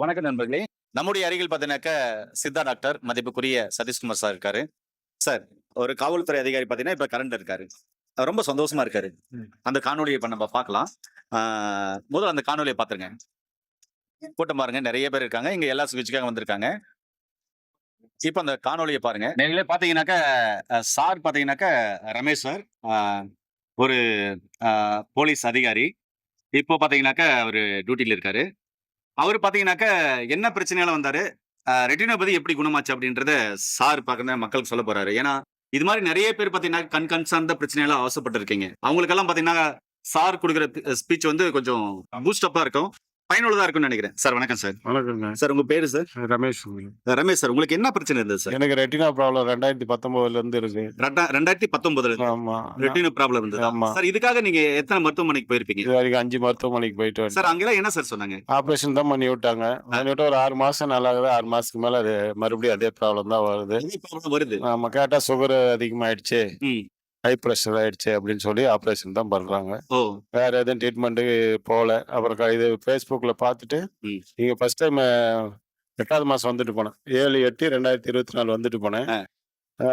வணக்கம் நண்பர்களே. நம்முடைய அருகில் பார்த்தீங்கன்னாக்க சித்தா டாக்டர் மதிப்புக்குரிய சதீஷ்குமார் சார் இருக்காரு. சார் ஒரு காவல்துறை அதிகாரி பார்த்தீங்கன்னா இப்ப கரண்ட் இருக்காரு. ரொம்ப சந்தோஷமா இருக்காரு. அந்த காணொலியை இப்ப நம்ம பார்க்கலாம். ஆஹ் முதல்ல அந்த காணொலியை பார்த்துருங்க. கூட்டம் பாருங்க. நிறைய பேர் இருக்காங்க. இங்க எல்லா சிகிச்சைக்காக வந்திருக்காங்க. இப்ப அந்த காணொலியை பாருங்க. நேரிலே பாத்தீங்கன்னாக்க அஹ், சார் பாத்தீங்கன்னாக்க ரமேஷ் சார் ஒரு போலீஸ் அதிகாரி. இப்போ பாத்தீங்கன்னாக்க அவர் டியூட்டில இருக்காரு. அவர் பாத்தீங்கன்னாக்க என்ன பிரச்சனையால வந்தாரு? ரெட்டினோபதி எப்படி குணமாச்சு அப்படின்றத சார் பார்க்க மக்களுக்கு சொல்ல போறாரு. ஏன்னா இது மாதிரி நிறைய பேர் பாத்தீங்கன்னா கண் கண் சார்ந்த பிரச்சனையால அவசப்பட்டு இருக்கீங்க அவங்களுக்கெல்லாம் பாத்தீங்கன்னா சார் கொடுக்குற ஸ்பீச் வந்து கொஞ்சம் பூஸ்டப்பா இருக்கும். பயனுள்ளதா இருக்கும்னு நினைக்கிறேன். சார் வணக்கம் சார். வணக்கங்க சார் உங்க பேரு சார்? ரமேஷ் ரமேஷ் சார் உங்களுக்கு என்ன பிரச்சனை இருந்தது சார்? எனக்கு ரெட்டினா ப்ராப்ளம் ரெண்டாயிரத்தி பத்தொன்பதுல இருந்து இருக்கு. ரெண்டா- ரெண்டாயிரத்தி பத்தொன்பதுல ஆமா. ரெட்டினோ ப்ராப்ளம் இருந்தது? ஆமா. சார் இதுக்காக நீங்க எத்தனை மருத்துவமனைக்கு போயிருப்பீங்க? இது வரைக்கும் அஞ்சு மருத்துவமனைக்கு போயிட்டு சார் அங்கெல்லாம் என்ன சார் சொன்னாங்க? ஆபரேஷன் தான் பண்ணி விட்டாங்க. பண்ணி விட்டு ஒரு ஆறு மாசம் நல்லா இருக்குது. ஆறு மாசத்துக்கு மேல அது மறுபடியும் அதே ப்ராப்ளம் தான் வருது. வருது. நம்ம கேட்டா சுகர் அதிகமாயிடுச்சு. ஹை ப்ரெஷர் ஆயிடுச்சு அப்படின்னு சொல்லி ஆபரேஷன் தான் பண்றாங்க. ஓ. வேற எதுவும் ட்ரீட்மெண்ட்டு போகல. அப்புறம் க- இது ஃபேஸ்புக்கில் பார்த்துட்டு ம். நீங்கள் ஃபர்ஸ்ட் டைம் எட்டாவது மாதம் வந்துட்டு போனேன். ஏழு எட்டு ரெண்டாயிரத்தி இருபத்தி நாலு வந்துட்டு போனேன். ஆ.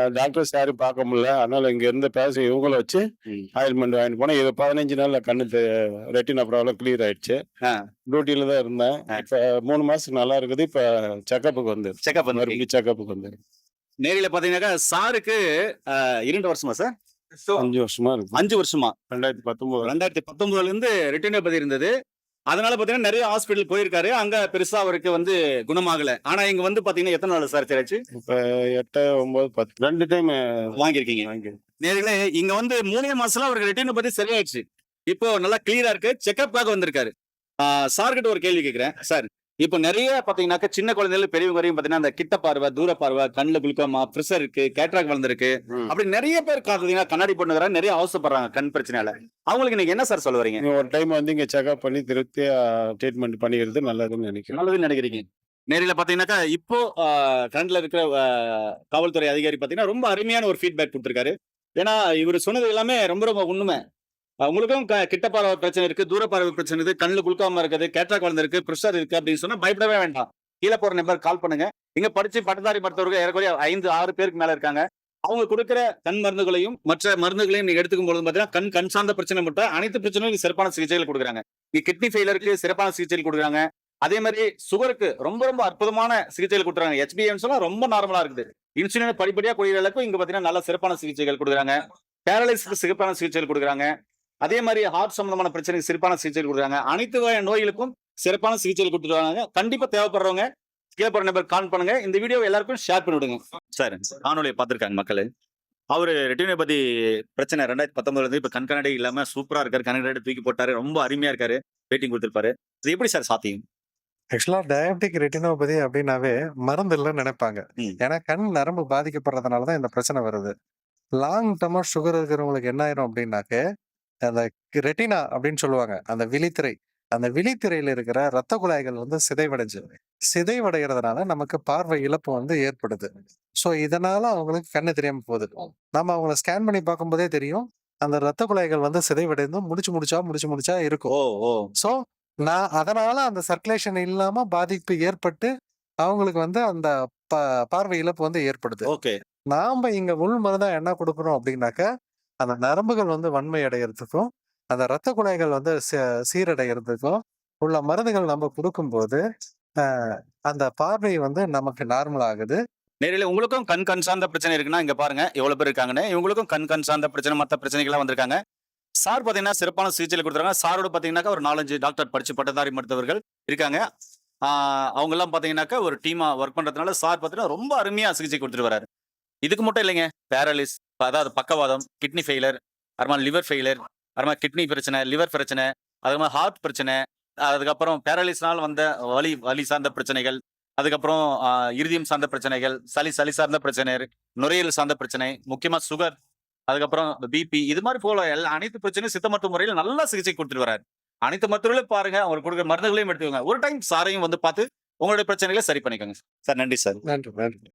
டாக்டர்ஸ் யாரும் பார்க்க முடியல. அதனால இங்க இருந்து பேச இவங்கள வச்சு ம். ஆயில்மெண்ட் வாங்கிட்டு போனேன். இது பதினஞ்சு நாள்ல கண்ணு ரெட்டினா ப்ராப்ளம் கிளியர் ஆயிடுச்சு. ஆ. டியூட்டியில தான் இருந்தேன். ஆ. இப்ப மூணு மாசத்துக்கு நல்லா இருக்குது. இப்ப செக்கப்புக்கு வந்து செக்அப் மறுபடியும் செக்கப்புக்கு வந்து நேரில பாத்தீங்கன்னாக்கா சாருக்கு இரண்டு வருஷமா சார்? அஞ்சு வருஷமா இருக்கு. அஞ்சு வருஷமா? ரெண்டாயிரத்தி பத்தொன்பது ரெண்டாயிரத்தி பத்தொன்பதுல இருந்து ரெட்டினோபதி இருந்தது அதனால பாத்தீங்கன்னா நிறைய ஹாஸ்பிட்டல் போயிருக்காரு. அங்க பெருசா அவருக்கு வந்து குணமாகல. ஆனா இங்க வந்து பாத்தீங்கன்னா எத்தனை நாள் சார் தெரியாச்சு இப்ப எட்டு ஒன்பது பத்து. ரெண்டு டைம் வாங்கியிருக்கீங்க. வாங்கி நேர்களே இங்க வந்து மூணே மாசத்துல அவருக்கு ரெட்டினோபதி சரியாயிடுச்சு. இப்போ நல்லா கிளியரா இருக்கு. செக்அப்காக வந்திருக்காரு. சார் கிட்ட ஒரு கேள்வி கேக்குறேன். சார் இப்போ நிறைய பாத்தீங்கன்னாக்கா சின்ன குழந்தைகள் பெரியவங்க வரையும் பாத்தீங்கன்னா அந்த கிட்ட பார்வை தூர பார்வை கண்ணுல குளுக்கோமா ப்ரெஷர் இருக்கு கேட்ராக் வளர்ந்துருக்கு. அப்படி நிறைய பேர் பாத்தீங்கன்னா கண்ணாடி பண்ணுறாங்க நிறைய அவசரப்படுறாங்க கண் பிரச்சனையால. அவங்களுக்கு நீங்க என்ன சார் சொல்ல வரீங்க? நீங்க ஒரு டைம் வந்து இங்க செக்அப் பண்ணி திருப்தியா ட்ரீட்மெண்ட் பண்ணிக்கிறது நல்லதுன்னு நினைக்கிறேன். நல்லதுன்னு நினைக்கிறீங்க. நேரில் பாத்தீங்கன்னாக்கா இப்போ கரண்ட்ல இருக்கிற காவல்துறை அதிகாரி பாத்தீங்கன்னா ரொம்ப அருமையான ஒரு ஃபீட்பேக் கொடுத்திருக்காரு. ஏன்னா இவர் சொன்னது எல்லாமே ரொம்ப ரொம்ப உண்மை. உங்களுக்கும் க- கிட்ட பார்வை பிரச்சனை இருக்கு தூர பார்வை பிரச்சனை இருக்கு கண்ணுல குளுக்காம இருக்குது கேட்ராக் குழந்தை இருக்கு ப்ரெஷர் இருக்கு அப்படின்னு சொன்னா பயப்படவே வேண்டாம். கீழே போற நம்பர் கால் பண்ணுங்க. இங்க படிச்சு பட்டதாரி மருத்துவர்கள் ஏறக்குறைய ஐந்து ஆறு பேருக்கு மேல இருக்காங்க. அவங்க கொடுக்குற கண் மருந்துகளையும் மற்ற மருந்துகளையும் நீங்க எடுத்துக்கும் பொழுது பாத்தீங்கன்னா கண் கண் சார்ந்த பிரச்சனை மட்டும் அனைத்து பிரச்சனையும் சிறப்பான சிகிச்சைகள் கொடுக்குறாங்க. இங்க கிட்னி ஃபெயிலருக்கு சிறப்பான சிகிச்சைகள் கொடுக்குறாங்க. அதே மாதிரி சுகருக்கு ரொம்ப ரொம்ப அற்புதமான சிகிச்சைகள் கொடுக்குறாங்க. ஹெச்பிஎம்ஸ் எல்லாம் ரொம்ப நார்மலா இருக்குது. இன்சுலின் படிப்படியா குறையிற அளவுக்கு இங்க பாத்தீங்கன்னா நல்ல சிறப்பான சிகிச்சைகள் கொடுக்குறாங்க. பேரலைஸுக்கு சிறப்பான சிகிச்சைகள் கொடுக்குறாங்க. அதே மாதிரி ஹார்ட் சம்பந்தமான பிரச்சனைக்கு சிறப்பான சிகிச்சைகள் கொடுக்குறாங்க. அனைத்து வகை நோய்களுக்கும் சிறப்பான சிகிச்சைகள் கொடுத்துருவாங்க கண்டிப்பா தேவைப்படுறவங்க கீழே போற நம்பர் கால் பண்ணுங்க. இந்த வீடியோ எல்லாருக்கும் ஷேர் பண்ணி விடுங்க. சார் காணொலியை பார்த்திருக்காங்க மக்கள். அவரு ரெட்டினோபதி பிரச்சனை ரெண்டாயிரத்தி பத்தொன்பதுல இருந்து இப்ப கண் கண்ணாடி இல்லாம சூப்பரா இருக்காரு. கண் கண்ணாடி தூக்கி போட்டாரு. ரொம்ப அருமையா இருக்காரு. வெயிட்டிங் கொடுத்திருப்பாரு. இது எப்படி சார் சாத்தியம்? ஆக்சுவலா டயபெட்டிக் ரெட்டினோபதி அப்படின்னாவே மருந்து இல்லைன்னு நினைப்பாங்க. ஏன்னா கண் நரம்பு பாதிக்கப்படுறதுனால தான் இந்த பிரச்சனை வருது. லாங் டர்மா சுகர் இருக்கிறவங்களுக்கு என்ன ஆயிரும் அப்படின்னாக்க அந்த ரெட்டினா அப்படின்னு சொல்லுவாங்க. அந்த விழித்திரை. அந்த விழித்திரையில இருக்கிற ரத்த குழாய்கள் வந்து சிதைவடைஞ்சு சிதைவடைகிறதுனால நமக்கு பார்வை இழப்பு வந்து ஏற்படுது. ஸோ இதனால அவங்களுக்கு கண்ணு தெரியாம போகுது. நம்ம அவங்கள ஸ்கேன் பண்ணி பார்க்கும்போதே தெரியும். அந்த ரத்த குழாய்கள் வந்து சிதைவடைந்து முடிச்சு முடிச்சா முடிச்சு முடிச்சா இருக்கும். ஓ ஓ. ஸோ நான் அதனால அந்த சர்க்குலேஷன் இல்லாம பாதிப்பு ஏற்பட்டு அவங்களுக்கு வந்து அந்த பார்வை இழப்பு வந்து ஏற்படுது. ஓகே. நாம இங்க உள் மருந்தா என்ன கொடுக்குறோம் அப்படின்னாக்க அந்த நரம்புகள் வந்து வன்மை அடைகிறதுக்கும் அந்த ரத்த குழாய்கள் வந்து சீரடைகிறதுக்கும் உள்ள மருந்துகள் நம்ம கொடுக்கும்போது அந்த பார்வை வந்து நமக்கு நார்மல் ஆகுது. நேரில் உங்களுக்கும் கண் கண் சார்ந்த பிரச்சனை இருக்குன்னா இங்க பாருங்க. எவ்வளவு பேர் இருக்காங்கன்னு. இவங்களுக்கும் கண் கண் சார்ந்த பிரச்சனை மற்ற பிரச்சனைகள்லாம் வந்திருக்காங்க. சார் பாத்தீங்கன்னா சிறப்பான சிகிச்சையில் கொடுத்துருக்காங்க. சாரோட பாத்தீங்கன்னாக்கா ஒரு நாலஞ்சு டாக்டர் படிச்சு பட்டதாரி மருத்துவர்கள் இருக்காங்க. அவங்கெல்லாம் அவங்க எல்லாம் பாத்தீங்கன்னாக்கா ஒரு டீமா ஒர்க் பண்றதுனால சார் பாத்தீங்கன்னா ரொம்ப அருமையா சிகிச்சை கொடுத்துட்டு வராரு இதுக்கு மட்டும் இல்லைங்க. பேரலிஸ் அதாவது பக்கவாதம் கிட்னி ஃபெயிலர் அப்புறமா லிவர் ஃபெயிலர் அப்புறமா கிட்னி பிரச்சனை லிவர் பிரச்சனை அதுக்கப்புறம் ஹார்ட் பிரச்சனை அதுக்கப்புறம் பேரலிஸ்னால் வந்த வலி வலி சார்ந்த பிரச்சனைகள் அதுக்கப்புறம் ஆஹ், இருதயம் சார்ந்த பிரச்சனைகள் சளி சளி சார்ந்த பிரச்சனை நுரையீரல் சார்ந்த பிரச்சனை முக்கியமா சுகர் அதுக்கப்புறம் பிபி இது மாதிரி போல எல்லா அனைத்து பிரச்சனையும் சித்த மருத்துவ முறையில் நல்லா சிகிச்சை கொடுத்துட்டு வராரு அனைத்து மருத்துவர்களையும் பாருங்க அவர் கொடுக்குற மருந்துகளையும் எடுத்துக்கோங்க. ஒரு டைம் சாரையும் வந்து பார்த்து உங்களுடைய பிரச்சனைகளை சரி பண்ணிக்கோங்க. சார் நன்றி சார். நன்றி நன்றி.